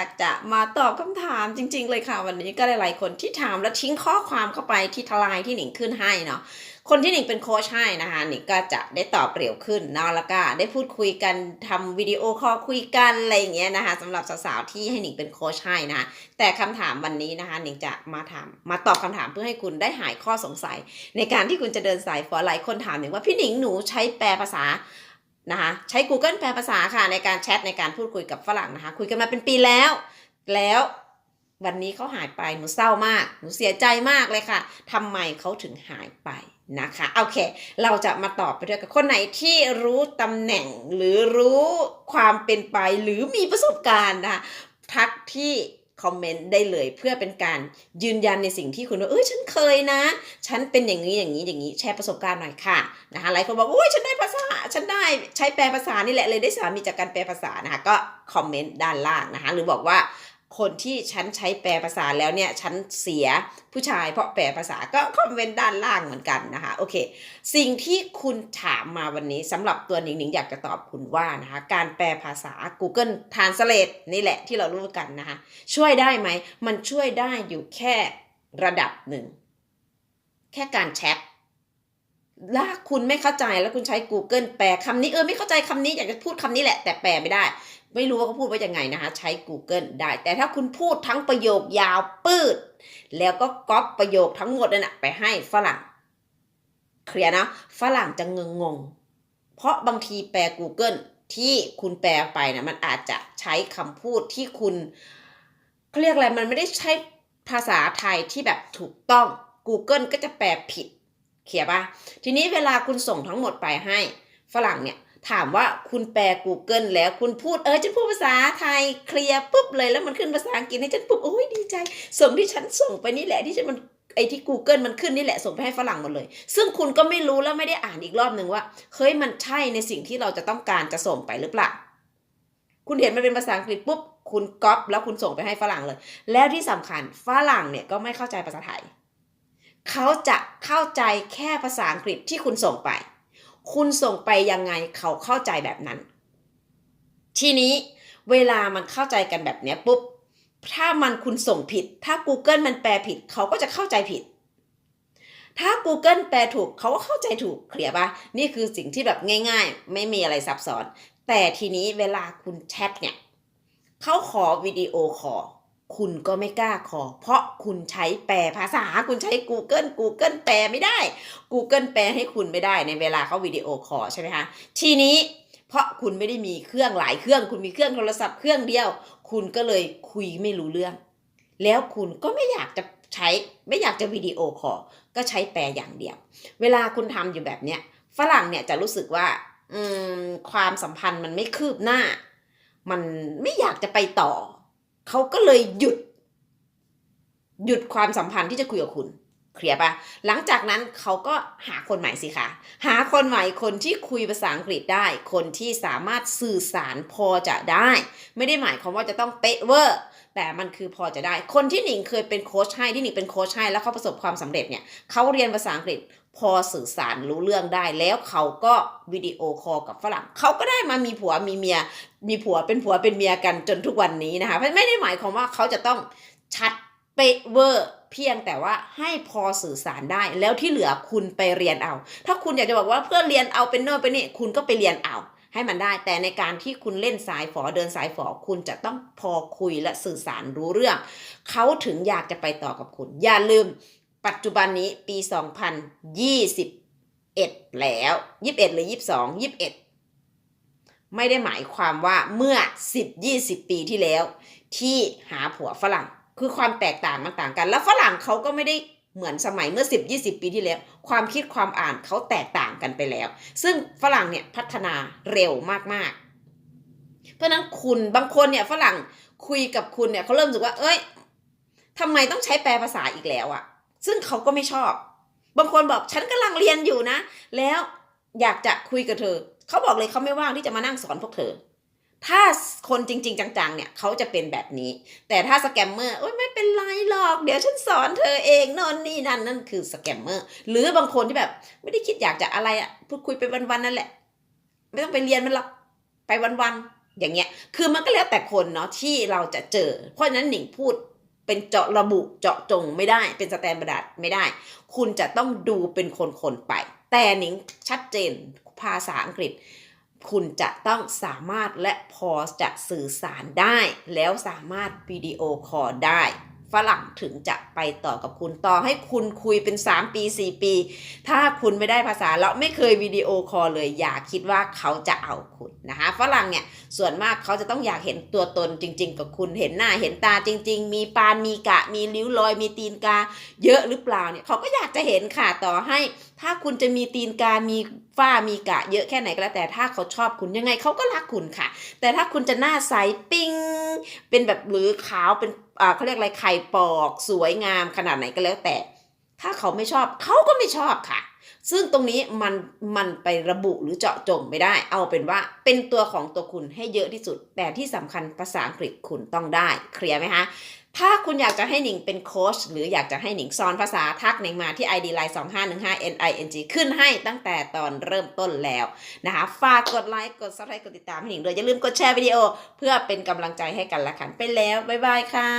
ากจะมาตอบคำถามจริง ๆ เลยค่ะ วันนี้ก็หลายๆคนที่ถามแล้วทิ้งข้อความเข้าไปที่ทลายที่หนิงขึ้นให้เนาะคนที่หนิงเป็นโค้ชให้นะคะหนิงก็จะได้ตอบเร็วขึ้นเนาะแล้วก็ได้พูดคุยกันทำวิดีโอคอลคุยกันอะไรอย่างเงี้ยนะคะสำหรับสาวๆที่ให้หนิงเป็นโค้ชให้นะคะแต่คำถามวันนี้นะคะหนิงจะมาถามมาตอบคำถามเพื่อให้คุณได้หายข้อสงสัย ในการที่คุณจะเดินสายฟอหลายคนถามหนิงว่าพี่หนิงหนูใช้แปลภาษา นะคะใช้ Google แปลภาษาค่ะในการแชทในการพูดคุยกับฝรั่งนะคะ คุยกันมาเป็นปีแล้ว แล้ววันนี้เขาหายไปหนูเศร้ามาก หนูเสียใจมากเลยค่ะทำไมเขาถึงหายไปนะคะโอเค เราจะมาตอบไปด้วยกับคนไหนที่รู้ตำแหน่งหรือรู้ความเป็นไปหรือมีประสบการณ์นะคะทักที่คอมเมนต์ได้เลยเพื่อเป็นการยืนยันในสิ่งที่คุณว่าเอ้ยฉันเคยนะ ฉันเป็นอย่างนี้อย่างนี้อย่างนี้แชร์ประสบการณ์หน่อยค่ะนะคะหลายคนบอกโอ้ยฉันได้ภาษา ฉันได้ใช้แปลภาษานี่แหละเลยได้สามีจากการแปลภาษานะคะก็คอมเมนต์ด้านล่างนะคะหรือบอกว่าคนที่ฉันใช้แปลภาษาแล้วเนี่ยฉันเสียผู้ชายเพราะแปลภาษาก็คอมเมนต์ด้านล่างเหมือนกันนะคะโอเค สิ่งที่คุณถามมาวันนี้สำหรับตัวหนิงหนิงอยากจะตอบคุณว่านะคะการแปลภาษา Google Translate นี่แหละที่เรารู้กันนะคะช่วยได้ไหมมันช่วยได้อยู่แค่ระดับหนึ่ง แค่การแชท ถ้าคุณไม่เข้าใจแล้วคุณใช้ Google แปลคำนี้เออไม่เข้าใจคำนี้อยากจะพูดคำนี้แหละ แต่แปลไม่ได้ ไม่รู้ว่าเขาพูดว่ายังไงนะคะ ใช้ Google ได้ แต่ถ้าคุณพูดทั้งประโยคยาวปืดแล้วก็ก๊อปประโยคทั้งหมดนั่นนะไปให้ฝรั่งเคลียร์นะฝรั่งจะงงงๆเพราะบางทีแปล Google ที่คุณแปลไปนะมันอาจจะใช้คำพูดที่คุณเขาเรียกอะไรมันไม่ได้ใช้ภาษาไทยที่แบบถูกต้อง Google ก็จะแปลผิด เขียนปะทีนี้เวลาคุณส่งทั้งหมดไปให้ฝรั่งเนี่ยถามว่าคุณแปล Google แล้วคุณพูดเออฉันพูดภาษาไทยเคลียร์ปุ๊บเลยแล้วมันขึ้นภาษาอังกฤษให้ฉันปุ๊บโอ้ยดีใจ ส่งที่ฉันส่งไปนี่แหละที่ฉันมันไอที่ Google มันขึ้นนี่แหละส่งไปให้ฝรั่งหมดเลย ซึ่งคุณก็ไม่รู้แล้วไม่ได้อ่านอีกรอบหนึ่งว่าเฮ้ยมันใช่ในสิ่งที่เราจะต้องการจะส่งไปหรือเปล่า คุณเห็นมันเป็นภาษาอังกฤษปุ๊บคุณก๊อปแล้วคุณส่งไปให้ฝรั่งเลย แล้วที่สำคัญฝรั่งเนี่ยก็ไม่เข้าใจภาษาไทย เขาจะเข้าใจแค่ภาษาอังกฤษที่คุณส่งไป คุณส่งไปยังไงเขาเข้าใจแบบนั้น ทีนี้เวลามันเข้าใจกันแบบเนี้ยปุ๊บ ถ้ามันคุณส่งผิด ถ้า Google มันแปลผิด เขาก็จะเข้าใจผิด ถ้า Google แปลถูกเขาก็เข้าใจถูกเคลียร์ปะนี่คือสิ่งที่แบบง่าย ๆ ไม่มีอะไรซับซ้อน แต่ทีนี้เวลาคุณแชทเนี่ยเขาขอวิดีโอคอล คุณก็ไม่กล้าขอ เพราะคุณใช้แปลภาษาคุณใช้ Google Google แปลไม่ได้ Google แปลให้คุณไม่ได้ในเวลาเขาวิดีโอคอใช่ไหมคะทีนี้เพราะคุณไม่ได้มีเครื่องหลายเครื่อง คุณมีเครื่องโทรศัพท์เครื่องเดียว คุณก็เลยคุยไม่รู้เรื่อง แล้วคุณก็ไม่อยากจะใช้ไม่อยากจะวิดีโอคอลก็ใช้แปลอย่างเดียว เวลาคุณทำอยู่แบบเนี้ยฝรั่งเนี่ยจะรู้สึกว่าอืมความสัมพันธ์มันไม่คืบหน้า มันไม่อยากจะไปต่อ เขาก็เลยหยุด หยุดความสัมพันธ์ที่จะคุยกับคุณ เคลียร์ปะหลังจากนั้นเขาก็หาคนใหม่สิคะ หาคนใหม่คนที่คุยภาษาอังกฤษได้ คนที่สามารถสื่อสารพอจะได้ ไม่ได้หมายความว่าจะต้องเป๊ะเวอร์แต่มันคือพอจะได้ คนที่หนิงเคยเป็นโค้ชให้ที่หนิงเป็นโค้ชให้แล้วเขาประสบความสำเร็จเนี่ยเขาเรียนภาษาอังกฤษ พอสื่อสารรู้เรื่องได้แล้วเขาก็วิดีโอคอลกับฝรั่งเขาก็ได้มามีผัวมีเมีย มีผัวเป็นผัวเป็นเมียกันจนทุกวันนี้นะคะไม่ได้หมายความว่าเขาจะต้องชัดเป๊ะเวอร์เพียงแต่ว่าให้พอสื่อสารได้ แล้วที่เหลือคุณไปเรียนเอา ถ้าคุณอยากจะบอกว่าเพื่อเรียนเอาเป็นโน่นเป็นนี่คุณก็ไปเรียนเอาให้มันได้ แต่ในการที่คุณเล่นสายฝอเดินสายฝอคุณจะต้องพอคุยและสื่อสารรู้เรื่อง เขาถึงอยากจะไปต่อกับคุณ อย่าลืม ปัจจุบันนี้ปี 2021 แล้ว 21 หรือ 22 21 ไม่ได้หมายความว่าเมื่อ 10-20 ปีที่แล้ว ที่หาผัวฝรั่ง คือความแตกต่างมันต่างกัน แล้วฝรั่งเขาก็ไม่ได้เหมือนสมัยเมื่อ 10-20 ปีที่แล้ว ความคิดความอ่านเขาแตกต่างกันไปแล้ว ซึ่งฝรั่งเนี่ยพัฒนาเร็วมากๆ เพราะฉะนั้นคุณบางคนเนี่ยฝรั่งคุยกับคุณเนี่ยเขาเริ่มรู้สึกว่า เอ้ยทำไมต้องใช้แปลภาษาอีกแล้วอะ ซึ่งเขาก็ไม่ชอบ บางคนบอกฉันกำลังเรียนอยู่นะ แล้วอยากจะคุยกับเธอ เขาบอกเลยเขาไม่ว่างที่จะมานั่งสอนพวกเธอ ถ้าคนจริง ๆ จังๆ เนี่ยเขาจะเป็นแบบนี้ แต่ถ้าสแกมเมอร์โอ้ยไม่เป็นไรหรอก เดี๋ยวฉันสอนเธอเองโนนนี่นั่นนั่นคือสแกมเมอร์ หรือบางคนที่แบบ ไม่ได้คิดอยากจะอะไรอะพูดคุยไปวันๆนั่นแหละ ไม่ต้องไปเรียนมันหรอก ไปวันๆอย่างเงี้ย คือมันก็แล้วแต่คนเนาะที่เราจะเจอ เพราะฉะนั้นหนิงพูด เป็นเจาะระบุเจาะจงไม่ได้เป็นสแตนดาร์ดไม่ได้ คุณจะต้องดูเป็นคนๆไป แต่หนิงชัดเจนภาษาอังกฤษ คุณจะต้องสามารถและพอจะสื่อสารได้ แล้วสามารถวิดีโอคอลได้ ฝรั่งถึงจะไปต่อกับคุณต่อให้คุณคุยเป็น 3 ปี 4 ปี ถ้าคุณไม่ได้ภาษาแล้วไม่เคยวิดีโอคอลเลย อย่าคิดว่าเขาจะเอาคุณนะคะฝรั่งเนี่ยส่วนมากเขาจะต้องอยากเห็นตัวตนจริง ๆ กับคุณเห็นหน้าเห็นตาจริง ๆ มีปานมีกะ มีริ้วรอย มีตีนกา เยอะหรือเปล่าเนี่ยเขาก็อยากจะเห็นค่ะต่อให้ ถ้าคุณจะมีตีนกา มีฝ้า มีกะ เยอะแค่ไหนก็แล้วแต่ถ้าเขาชอบคุณยังไงเขาก็รักคุณค่ะ แต่ถ้าคุณจะหน้าใสปิ้ง เป็นแบบหรือขาวเป็นอ่าเขาเรียกอะไรไข่ปอกสวยงามขนาดไหนก็แล้วแต่ ถ้าเขาไม่ชอบเขาก็ไม่ชอบค่ะ ซึ่งตรงนี้มันมันไประบุหรือเจาะจงไม่ได้ เอาเป็นว่าเป็นตัวของตัวคุณให้เยอะที่สุด แต่ที่สำคัญภาษาอังกฤษคุณต้องได้เคลียร์ไหมคะ ถ้าคุณอยากจะให้หนิงเป็นโค้ชหรืออยากจะให้หนิงสอนภาษาทักหนิงมาที่ ID Line 2515 NING ขึ้นให้ตั้งแต่ตอนเริ่มต้นแล้วนะคะ ฝากกดไลค์ กด subscribe กดติดตามให้หนิงด้วย อย่าลืมกดแชร์วิดีโอ เพื่อเป็นกำลังใจให้กันและกันไปแล้ว บ๊ายบายค่ะ